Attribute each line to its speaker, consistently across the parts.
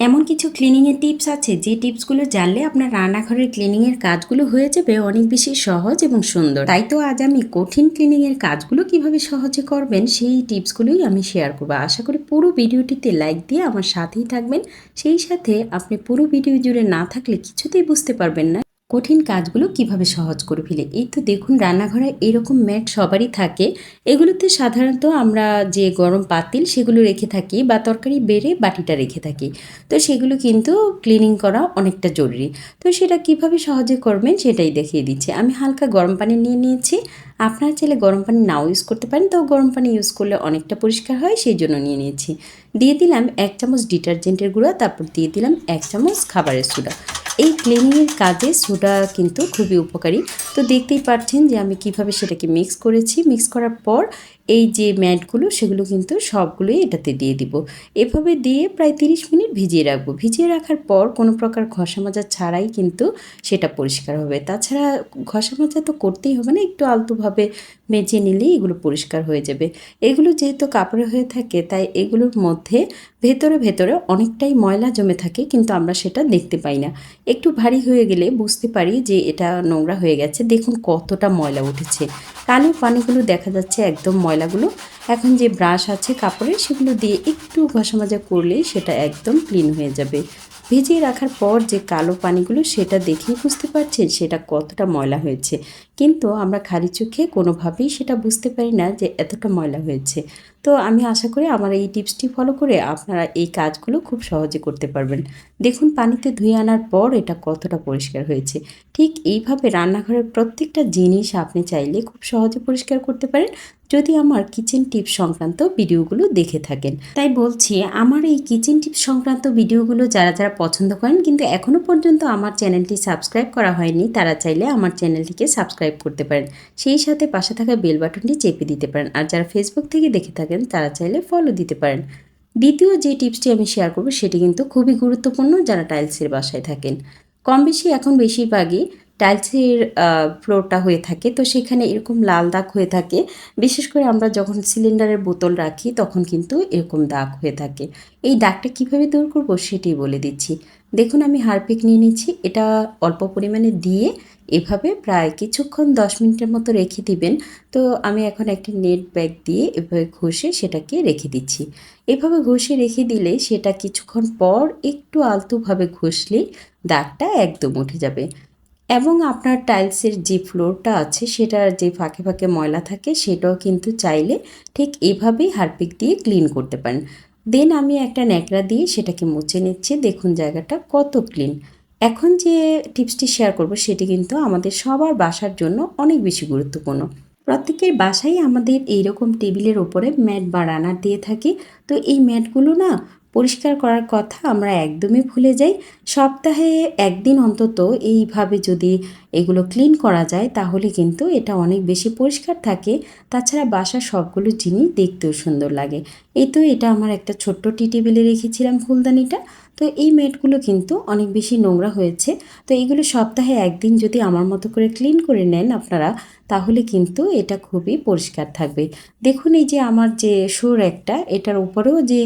Speaker 1: এমন কিছু ক্লিনিংয়ের টিপস আছে যে টিপসগুলো জানলে আপনার রান্নাঘরের ক্লিনিংয়ের কাজগুলো হয়ে যাবে অনেক বেশি সহজ এবং সুন্দর। তাই তো আজ আমি কঠিন ক্লিনিংয়ের কাজগুলো কীভাবে সহজে করবেন সেই টিপসগুলোই আমি শেয়ার করব। আশা করি পুরো ভিডিওটিতে লাইক দিয়ে আমার সাথেই থাকবেন। সেই সাথে আপনি পুরো ভিডিও জুড়ে না থাকলে কিছুতেই বুঝতে পারবেন না। কঠিন কাজগুলো কীভাবে সহজ করে ফেলে? এই তো দেখুন, রান্নাঘরে এরকম ম্যাট সবারই থাকে। এগুলোতে সাধারণত আমরা যে গরম পাতিল সেগুলো রেখে থাকি বা তরকারি বেড়ে বাটিটা রেখে থাকি। তো সেগুলো কিন্তু ক্লিনিং করা অনেকটা জরুরি। তো সেটা কীভাবে সহজে করবেন সেটাই দেখিয়ে দিচ্ছে। আমি হালকা গরম পানি নিয়ে নিয়েছি। আপনারা চাইলে গরম পানি নাও ইউজ করতে পারেন। তো গরম পানি ইউজ করলে অনেকটা পরিষ্কার হয়, সেই জন্য নিয়ে নিয়েছি। দিয়ে দিলাম এক চামচ ডিটারজেন্টের গুঁড়া, তারপর দিয়ে দিলাম এক চামচ খাবারের সোডা। এই ক্লিনিংয়ের কাজে সোডা কিন্তু খুবই উপকারী। তো দেখতেই পাচ্ছেন যে আমি কীভাবে সেটাকে মিক্স করেছি। মিক্স করার পর এই যে ম্যাটগুলো, সেগুলো কিন্তু সবগুলোই এটাতে দিয়ে দিব। এভাবে দিয়ে প্রায় তিরিশ মিনিট ভিজিয়ে রাখব। ভিজিয়ে রাখার পর কোনো প্রকার ঘষা মাজা ছাড়াই কিন্তু সেটা পরিষ্কার হবে। তাছাড়া ঘষা মাজা তো করতেই হবে না, একটু আলতোভাবে মেজে নিলেই এগুলো পরিষ্কার হয়ে যাবে। এগুলো যেহেতু কাপড়ে হয়ে থাকে, তাই এগুলোর মধ্যে ভেতরে ভেতরে অনেকটাই ময়লা জমে থাকে, কিন্তু আমরা সেটা দেখতে পাই না। একটু ভারী হয়ে গেলে বুঝতে পারি যে এটা নোংরা হয়ে গেছে। দেখুন কতটা ময়লা উঠেছে। কালো পানিগুলো দেখা যাচ্ছে একদম ময়লাগুলো। এখন যে ব্রাশ আছে কাপড়ের সেগুলো দিয়ে একটু ঘষা মাজা করলেই সেটা একদম ক্লিন হয়ে যাবে। ভিজিয়ে রাখার পর যে কালো পানিগুলো, সেটা দেখেই বুঝতে পারছেন সেটা কতটা ময়লা হয়েছে। কিন্তু আমরা খালি চোখে কোনোভাবেই সেটা বুঝতে পারি না যে এতটা ময়লা হয়েছে। তো আমি আশা করি আমার এই টিপসটি ফলো করে আপনারা এই কাজগুলো খুব সহজে করতে পারবেন। দেখুন, পানিতে ধুয়ে আনার পর এটা কতটা পরিষ্কার হয়েছে। ঠিক এইভাবে রান্নাঘরের প্রত্যেকটা জিনিস আপনি চাইলে খুব সহজে পরিষ্কার করতে পারেন। যদি আমার কিচেন টিপস সংক্রান্ত ভিডিওগুলো দেখে থাকেন। তাই বলছি, আমার এই কিচেন টিপস সংক্রান্ত ভিডিওগুলো যারা যারা পছন্দ করেন, কিন্তু এখনও পর্যন্ত আমার চ্যানেলটি সাবস্ক্রাইব করা হয়নি, তারা চাইলে আমার চ্যানেলটিকে সাবস্ক্রাইব করতে পারেন। সেই সাথে পাশে থাকা বেল বাটনটি চেপে দিতে পারেন। আর যারা ফেসবুক থেকে দেখে থাকেন, তারা চাইলে ফলো দিতে পারেন। দ্বিতীয় যে টিপসটি আমি শেয়ার করব, সেটি কিন্তু খুবই গুরুত্বপূর্ণ যারা টাইলসের বাসায় থাকেন। কম বেশি এখন বেশিরভাগই টাইলসের ফ্লোরটা হয়ে থাকে। তো সেখানে এরকম লাল দাগ হয়ে থাকে। বিশেষ করে আমরা যখন সিলিন্ডারের বোতল রাখি, তখন কিন্তু এরকম দাগ হয়ে থাকে। এই দাগটা কীভাবে দূর করব সেটি বলে দিচ্ছি। দেখুন, আমি হারপিক নিয়ে নিচ্ছি। এটা অল্প পরিমাণে দিয়ে এভাবে প্রায় কিছুক্ষণ, দশ মিনিটের মতো রেখে দিবেন। তো আমি এখন একটি নেট ব্যাগ দিয়ে এভাবে ঘষে সেটাকে রেখে দিচ্ছি। এভাবে ঘষে রেখে দিলে সেটা কিছুক্ষণ পর একটু আলতোভাবে ঘষলেই দাগটা একদম উঠে যাবে। এবং আপনার টাইলসের যে ফ্লোরটা আছে, সেটার যে ফাঁকে ফাঁকে ময়লা থাকে, সেটাও কিন্তু চাইলে ঠিক এভাবেই হারপিক দিয়ে ক্লিন করতে পারেন। দেন আমি একটা ন্যাকড়া দিয়ে সেটাকে মুছে নিচ্ছি। দেখুন জায়গাটা কত ক্লিন এখন যে টিপসটি শেয়ার করব, সেটি কিন্তু আমাদের সবার বাসার জন্য অনেক বেশি গুরুত্বপূর্ণ। প্রত্যেকের বাসায় আমাদের এইরকম টেবিলের ওপরে ম্যাট বা রানার দিয়ে থাকি। তো এই ম্যাটগুলো না পরিষ্কার করার কথা আমরা একদমই ভুলে যাই। সপ্তাহে একদিন অন্তত এইভাবে যদি এগুলো ক্লিন করা যায়, তাহলে কিন্তু এটা অনেক বেশি পরিষ্কার থাকে। তাছাড়া বাসার সবগুলো জিনিস দেখতেও সুন্দর লাগে। এই তো এটা আমার একটা ছোট্ট টি টেবিলে রেখেছিলাম ফুলদানিটা। তো এই ম্যাটগুলো কিন্তু অনেক বেশি নোংরা হয়েছে। তো এইগুলো সপ্তাহে একদিন যদি আমার মতো করে ক্লিন করে নেন আপনারা, তাহলে কিন্তু এটা খুবই পরিষ্কার থাকবে। দেখুন এই যে আমার যে সুর একটা, এটার উপরেও যে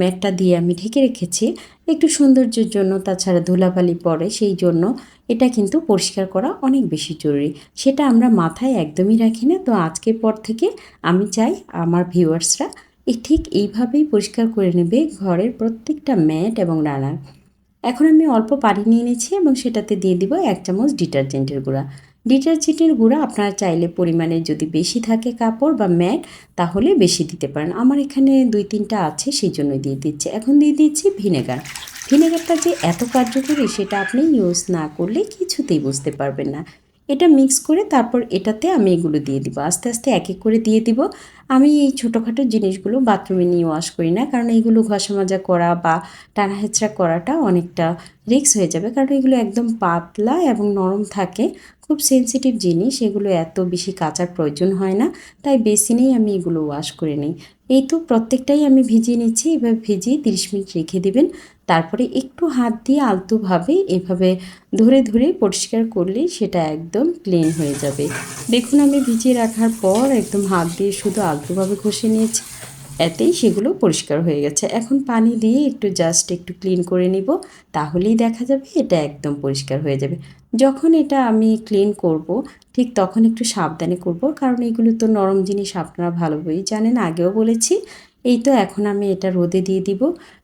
Speaker 1: ম্যাটটা দিয়ে আমি ঢেকে রেখেছি, একটু সৌন্দর্যের জন্য, তাছাড়া ধুলাবালি পড়ে সেই জন্য, এটা কিন্তু পরিষ্কার করা অনেক বেশি জরুরি। সেটা আমরা মাথায় একদমই রাখি না। তো আজকের পর থেকে আমি চাই আমার ভিউয়ার্সরা ঠিক এইভাবেই পরিষ্কার করে নেবে ঘরের প্রত্যেকটা ম্যাট এবং রানার এখন আমি অল্প পানি নিয়ে নিয়েছি এবং সেটাতে দিয়ে দিব এক চামচ ডিটারজেন্টের গুঁড়া। ডিটারজেন্টের গুঁড়া আপনারা চাইলে পরিমাণে যদি বেশি থাকে কাপড় বা ম্যাট, তাহলে বেশি দিতে পারেন। আমার এখানে দুই তিনটা আছে, সেই জন্য দিয়ে দিচ্ছি। এখন দিয়ে দিচ্ছি ভিনেগার। ভিনেগারটা যে এত কার্যকরী, সেটা আপনি ইউজ না করলে কিছুতেই বুঝতে পারবেন না। এটা মিক্স করে তারপর এটাতে আমি এগুলো দিয়ে দিব। আস্তে আস্তে এক এক করে দিয়ে দিব। আমি এই ছোটোখাটো জিনিসগুলো বাথরুমে নিয়ে ওয়াশ করি না, কারণ এইগুলো ঘষা মাজা করা বা টানা হেঁচড়া করাটা অনেকটা রিক্স হয়ে যাবে। কারণ এগুলো একদম পাতলা এবং নরম থাকে, খুব সেন্সিটিভ জিনিস, এগুলো এত বেশি কাচার প্রয়োজন হয় না, তাই বেসিনেই আমি এগুলো ওয়াশ করে নিই। এই তো প্রত্যেকটাই আমি ভিজিয়ে নিচ্ছি, এবার ভিজিয়ে তিরিশ মিনিট রেখে দেবেন। তারপরে একটু হাত দিয়ে আলতোভাবে এভাবে ধরে ধরে পরিষ্কার করলেই সেটা একদম ক্লিন হয়ে যাবে। দেখুন, আমি ভিজিয়ে রাখার পর একদম হাত দিয়ে শুধু আলতোভাবে ঘষে নিয়েছি। এতেই সেগুলো পরিষ্কার হয়ে গেছে। এখন পানি দিয়ে একটু জাস্ট একটু ক্লিন করে নিব, তাহলেই দেখা যাবে এটা একদম পরিষ্কার হয়ে যাবে। যখন এটা আমি ক্লিন করব, ঠিক তখন একটু সাবধানে করব, কারণ এগুলো তো নরম জিনিস আপনারা ভালোভাবেই জানেন। আগেও বলেছি এই তো এখন আমি এটা রোদে দিয়ে দিব।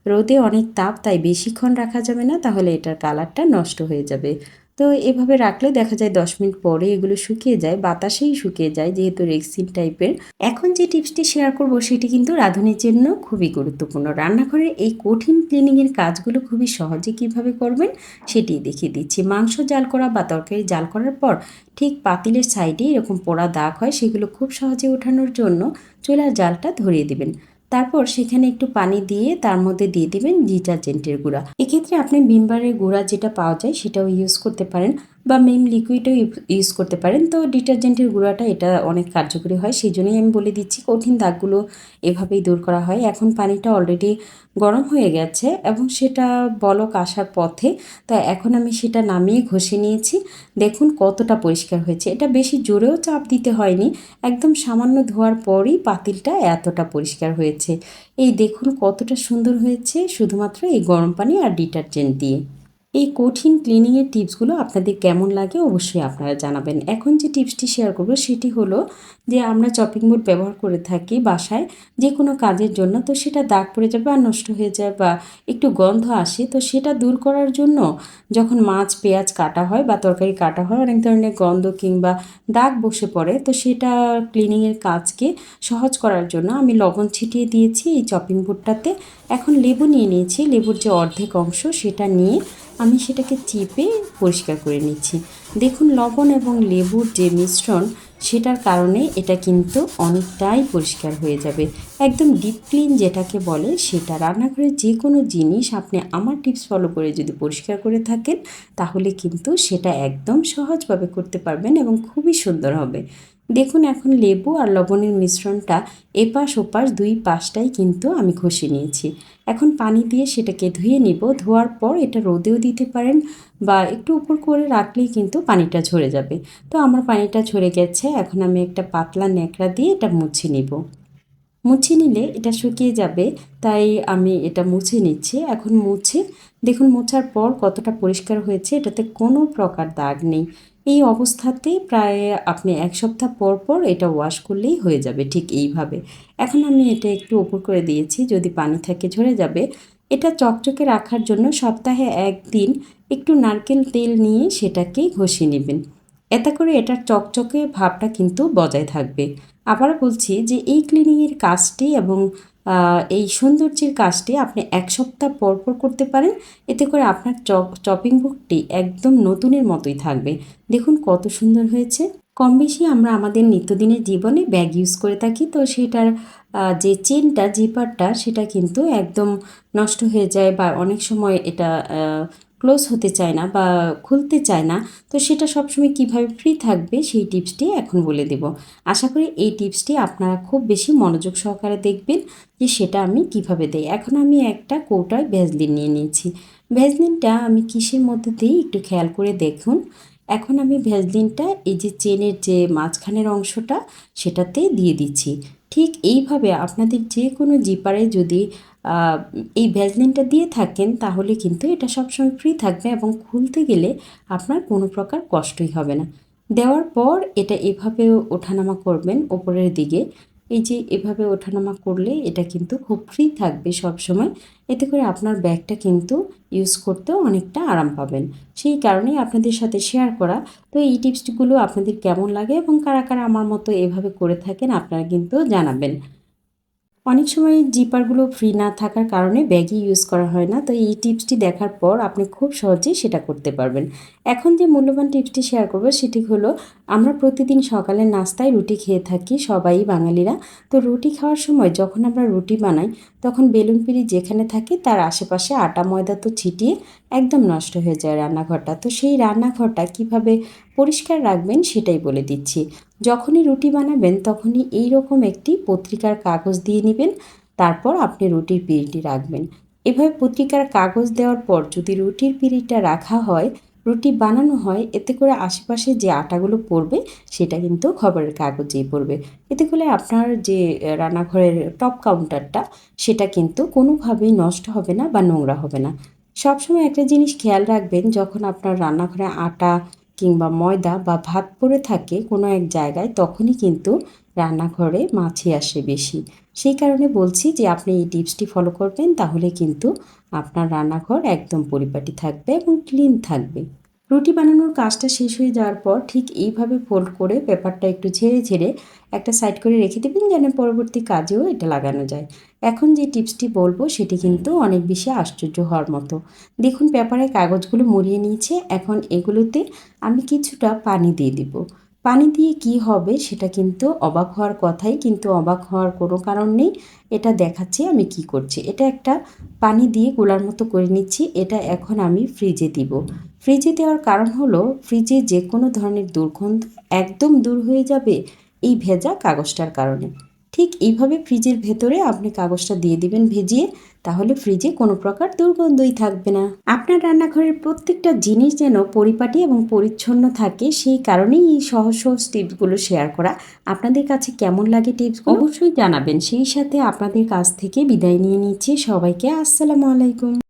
Speaker 1: রোদে অনেক তাপ, তাই বেশিক্ষণ রাখা যাবে না, তাহলে এটার কালারটা নষ্ট হয়ে যাবে। তো এভাবে রাখলে দেখা যায় দশ মিনিট পরে এগুলো শুকিয়ে যায়, বাতাসেই শুকিয়ে যায়, যেহেতু রেক্সিন টাইপের। এখন যে টিপসটি শেয়ার করব সেটি কিন্তু রাঁধুনির জন্য খুবই গুরুত্বপূর্ণ। রান্নাঘরের এই কঠিন ক্লিনিংয়ের কাজগুলো খুবই সহজে কীভাবে করবেন সেটি দেখিয়ে দিচ্ছি। মাংস জাল করা বা তরকারি জাল করার পর ঠিক পাতিলের সাইডে এরকম পোড়া দাগ হয়, সেগুলো খুব সহজে ওঠানোর জন্য চুলার জালটা ধরিয়ে দিবেন। তারপর সেখানে একটু পানি দিয়ে তার মধ্যে দিয়ে দিবেন ডিটারজেন্টের গুঁড়া। এক্ষেত্রে আপনি ভিমবারের গুঁড়া যেটা পাওয়া যায় সেটাও ইউজ করতে পারেন। বা মেম লিকুইডও ইউজ করতে পারেন। তো ডিটারজেন্টের গুঁড়াটা এটা অনেক কার্যকরী হয়, সেই জন্যই আমি বলে দিচ্ছি কঠিন দাগগুলো এভাবেই দূর করা হয়। এখন পানিটা অলরেডি গরম হয়ে গেছে এবং সেটা বলক আসার পথে, তো এখন আমি সেটা নামিয়ে ঘষে নিয়েছি। দেখুন কতটা পরিষ্কার হয়েছে। এটা বেশি জোরেও চাপ দিতে হয়নি, একদম সামান্য ধোয়ার পরই পাতিলটা এতটা পরিষ্কার হয়েছে। এই দেখুন কতটা সুন্দর হয়েছে, শুধুমাত্র এই গরম পানি আর ডিটারজেন্ট দিয়ে। এই কঠিন ক্লিনিংয়ের টিপসগুলো আপনাদের কেমন লাগে অবশ্যই আপনারা জানাবেন। এখন যে টিপসটি শেয়ার করব সেটি হলো যে আমরা চপিং বোর্ড ব্যবহার করে থাকি বাসায় যে কোনো কাজের জন্য, তো সেটা দাগ পড়ে যাবে আর নষ্ট হয়ে যায় বা একটু গন্ধ আসে, তো সেটা দূর করার জন্য যখন মাছ, পেঁয়াজ কাটা হয় বা তরকারি কাটা হয়, অনেক ধরনের গন্ধ কিংবা দাগ বসে পড়ে, তো সেটা ক্লিনিংয়ের কাজকে সহজ করার জন্য আমি লবণ ছিটিয়ে দিয়েছি এই চপিং বোর্ডটাতে এখন লেবু নিয়ে নিয়েছি, লেবুর যে অর্ধেক অংশ সেটা নিয়ে আমি সেটাকে চেপে পরিষ্কার করে নিচ্ছি। দেখুন লবণ এবং লেবুর যে মিশ্রণ, সেটার কারণে এটা কিন্তু অনেকটাই পরিষ্কার হয়ে যাবে। একদম ডিপ ক্লিন যেটাকে বলে, সেটা রান্নাঘরের যে কোনো জিনিস আপনি আমার টিপস ফলো করে যদি পরিষ্কার করে থাকেন, তাহলে কিন্তু সেটা একদম সহজভাবে করতে পারবেন এবং খুবই সুন্দর হবে। দেখুন, এখন লেবু আর লবণের মিশ্রণটা এপাশ ওপাশ দুই পাশটাই কিন্তু আমি ঘষে নিয়েছি। এখন পানি দিয়ে সেটাকে ধুয়ে নিব। ধোয়ার পর এটা রোদেও দিতে পারেন বা একটু উপর করে রাখলেই কিন্তু পানিটা ঝরে যাবে। তো আমার পানিটা ঝরে গেছে। এখন আমি একটা পাতলা ন্যাকড়া দিয়ে এটা মুছে নিব। মুছে নিলে এটা শুকিয়ে যাবে, তাই আমি এটা মুছে নিচ্ছি। এখন মুছে, দেখুন, মোছার পর কতটা পরিষ্কার হয়েছে, এটাতে কোনো প্রকার দাগ নেই। এই অবস্থাতে প্রায় আপনি এক সপ্তাহ পর পর এটা ওয়াশ করলেই হয়ে যাবে ঠিক এইভাবে। এখন আমি এটা একটু ওপর করে দিয়েছি, যদি পানি থাকে ঝরে যাবে। এটা চকচকে রাখার জন্য সপ্তাহে একদিন একটু নারকেল তেল নিয়ে সেটাকে ঘষে নেবেন। এতে করে এটার চকচকে ভাবটা কিন্তু বজায় থাকবে। আবার বলছি যে এই ক্লিনিংয়ের কাজটি এবং এই সৌন্দর্যের কাজটি আপনি এক সপ্তাহ পর পর করতে পারেন। এতে করে আপনার চপ, চপিং বুকটি একদম নতুনের মতোই থাকবে। দেখুন কত সুন্দর হয়েছে। কম বেশি আমরা আমাদের নিত্যদিনের জীবনে ব্যাগ ইউজ করে থাকি। তো সেটার যে চেনটা জিপারটা সেটা কিন্তু একদম নষ্ট হয়ে যায় বা অনেক সময় এটা ক্লোজ হতে চায় না বা খুলতে চায় না, তো সেটা সবসময় কীভাবে ফ্রি থাকবে সেই টিপসটি এখন বলে দেব। আশা করি এই টিপসটি আপনারা খুব বেশি মনোযোগ সহকারে দেখবেন যে সেটা আমি কীভাবে দেই। এখন আমি একটা কৌটায় ভ্যাজলিন নিয়ে নিয়েছি। ভ্যাজলিনটা আমি কিসের মধ্যে দিই একটু খেয়াল করে দেখুন। এখন আমি ভ্যাজলিনটা এই যে চেনের যে মাঝখানের অংশটা সেটাতে দিয়ে দিচ্ছি। ঠিক এইভাবে আপনাদের যে কোনো জিপারে যদি এই ভ্যাজলিনটা দিয়ে থাকেন, তাহলে কিন্তু এটা সবসময় ফ্রি থাকবে এবং খুলতে গেলে আপনার কোনো প্রকার কষ্টই হবে না। দেওয়ার পর এটা এভাবে ওঠানামা করবেন ওপরের দিকে। এই যে এভাবে ওঠানামা করলে এটা কিন্তু খুব ফ্রি থাকবে সব সময় এতে করে আপনার ব্যাগটা কিন্তু ইউজ করতেও অনেকটা আরাম পাবেন। সেই কারণেই আপনাদের সাথে শেয়ার করা। তো এই টিপসগুলো আপনাদের কেমন লাগে এবং কারা কারা আমার মতো এভাবে করে থাকেন আপনারা কিন্তু জানাবেন। অনেক সময় জিপারগুলো ফ্রি না থাকার কারণে ব্যাগই ইউজ করা হয় না। তো এই টিপসটি দেখার পর আপনি খুব সহজেই সেটা করতে পারবেন। এখন যে মূল্যবান টিপসটি শেয়ার করব সেটি হলো, আমরা প্রতিদিন সকালে নাস্তায় রুটি খেয়ে থাকি সবাই বাঙালিরা। তো রুটি খাওয়ার সময় যখন আমরা রুটি বানাই, তখন বেলুন পিড়ি যেখানে থাকে তার আশেপাশে আটা ময়দা তো ছিটিয়ে একদম নষ্ট হয়ে যায় রান্নাঘরটা। তো সেই রান্নাঘরটা কীভাবে পরিষ্কার রাখবেন সেটাই বলে দিচ্ছি। যখনই রুটি বানাবেন তখনই এই রকম একটি পত্রিকার কাগজ দিয়ে নেবেন, তারপর আপনি রুটির পিঁড়িটি রাখবেন। এভাবে পত্রিকার কাগজ দেওয়ার পর যদি রুটির পিঁড়িটা রাখা হয়, রুটি বানানো হয়, এতে করে আশেপাশে যে আটাগুলো পড়বে সেটা কিন্তু খবরের কাগজেই পড়বে। এতে করে আপনার যে রান্নাঘরের টপ কাউন্টারটা সেটা কিন্তু কোনোভাবেই নষ্ট হবে না বা নোংরা হবে না। সবসময় একটা জিনিস খেয়াল রাখবেন, যখন আপনার রান্নাঘরে আটা কিংবা ময়দা বা ভাত পড়ে থাকে কোনো এক জায়গায়, তখনই কিন্তু রান্নাঘরে মাছি আসে বেশি। সেই কারণে বলছি যে, আপনি এই টিপসটি ফলো করবেন, তাহলে কিন্তু আপনার রান্নাঘর একদম পরিপাটি থাকবে এবং ক্লিন থাকবে। রুটি বানানোর কাজটা শেষ হয়ে যাওয়ার পর ঠিক এইভাবে ফোল্ড করে পেপারটা একটু ঝেড়ে ঝেড়ে একটা সাইড করে রেখে দেবেন যেন পরবর্তী কাজেও এটা লাগানো যায়। এখন যে টিপসটি বলব সেটি কিন্তু অনেক বেশি আশ্চর্য হওয়ার মতো। দেখুন, পেপারে কাগজগুলো মুড়িয়ে নিয়েছে। এখন এগুলোতে আমি কিছুটা পানি দিয়ে দিব। পানি দিয়ে কি হবে সেটা কিন্তু অবাক হওয়ার কথাই, কিন্তু অবাক হওয়ার কোনো কারণ নেই। এটা দেখাচ্ছি আমি কি করছি। এটা একটা পানি দিয়ে গোলার মতো করে নিচ্ছি। এটা এখন আমি ফ্রিজে দিব। ফ্রিজে দেওয়ার কারণ হলো, ফ্রিজে যে কোনো ধরনের দুর্গন্ধ একদম দূর হয়ে যাবে এই ভেজা কাগজটার কারণে। ঠিক এইভাবে ফ্রিজের ভেতরে আপনি কাগজটা দিয়ে দিবেন ভেজিয়ে, তাহলে ফ্রিজে কোনো প্রকার দুর্গন্ধই থাকবে না। আপনার রান্নাঘরের প্রত্যেকটা জিনিস যেন পরিপাটি এবং পরিচ্ছন্ন থাকে, সেই কারণেই এই সহজ সহজ টিপসগুলো শেয়ার করা। আপনাদের কাছে কেমন লাগে টিপস অবশ্যই জানাবেন। সেই সাথে আপনাদের কাছ থেকে বিদায় নিয়ে নিচ্ছি। সবাইকে আসসালামু আলাইকুম।